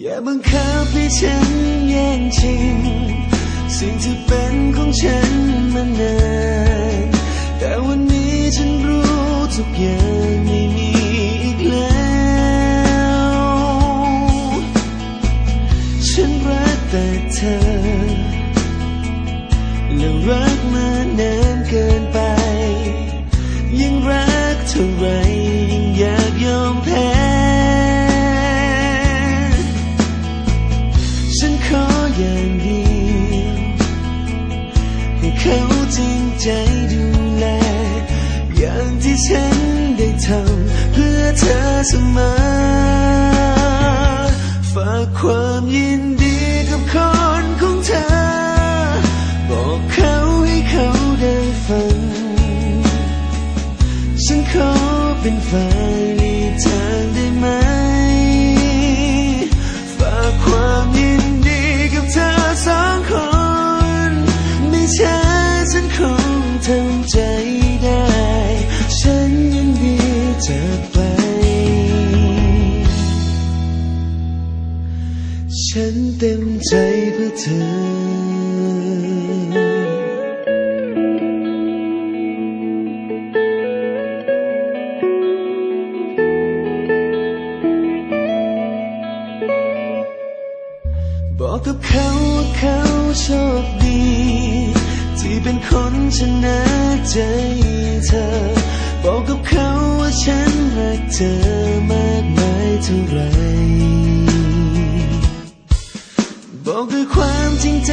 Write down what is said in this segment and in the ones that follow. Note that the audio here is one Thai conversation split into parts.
อย่าบังคับ อย่างเดียว ให้เขาจริงใจดูแล อย่างที่ฉันได้ทำเพื่อเธอเสมอฝากความยินดีกับคนของเธอ บอกเขาให้เขาได้ฟัง ฉันขอเป็นฝ่าย ดีจากไป ฉันเต็มใจเพื่อเธอบอกกับเขาว่าเขาโชคดี ที่เป็นคนชนะใจเธอ บอกกับเขา ฉันรักเธอมากมายเท่าไร บอกด้วยความจริงใจ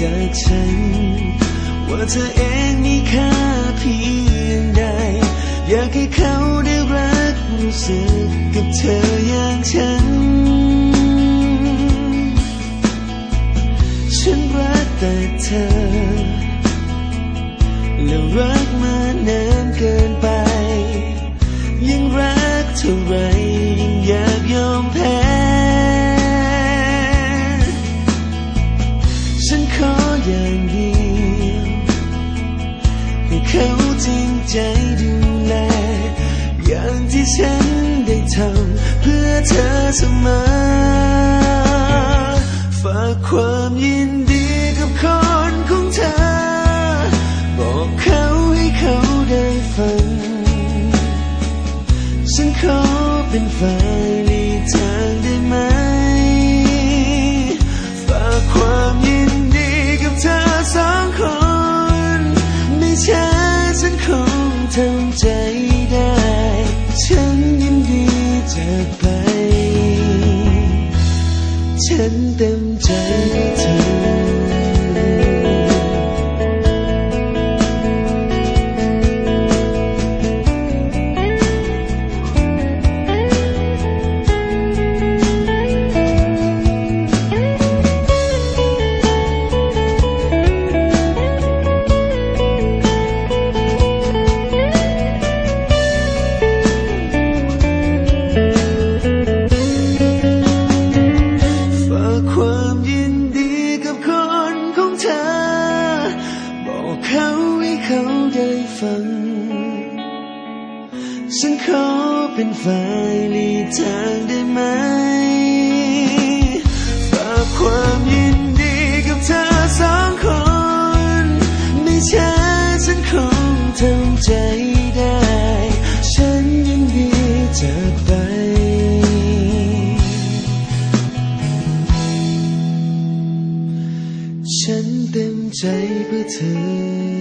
จากฉัน ว่าเธอเองมีค่าเพียงใด อยากให้เขาได้รักรู้สึกกับเธออย่างฉัน ฉันรักแต่เธอ และรักมานานเกินไป ท่าไรยิ่งอยากยอมแพ้ ฉันขออย่างเดียวให้เขาจริงใจดูแล อย่างที่ฉันได้ทำเพื่อเธอเสมอ ฝากความยินดีกับคนขอ ขอเป็นฝ่ายหลีกทางได้ไหม ฝากความยินดีกับเธอสองคน ไม่ช้าฉันคงทำใจได้ ฉันยินดีจากไป ฉันเต็มใจให้เธอ ฉันขอเป็นฝ่ายลีทางได้ไหมฝากความยินดีกับเธอสองคน ไม่ช้าฉันคงทำใจได้ ฉันยินดีจากไปฉันเต็มใจเพื่อเธอ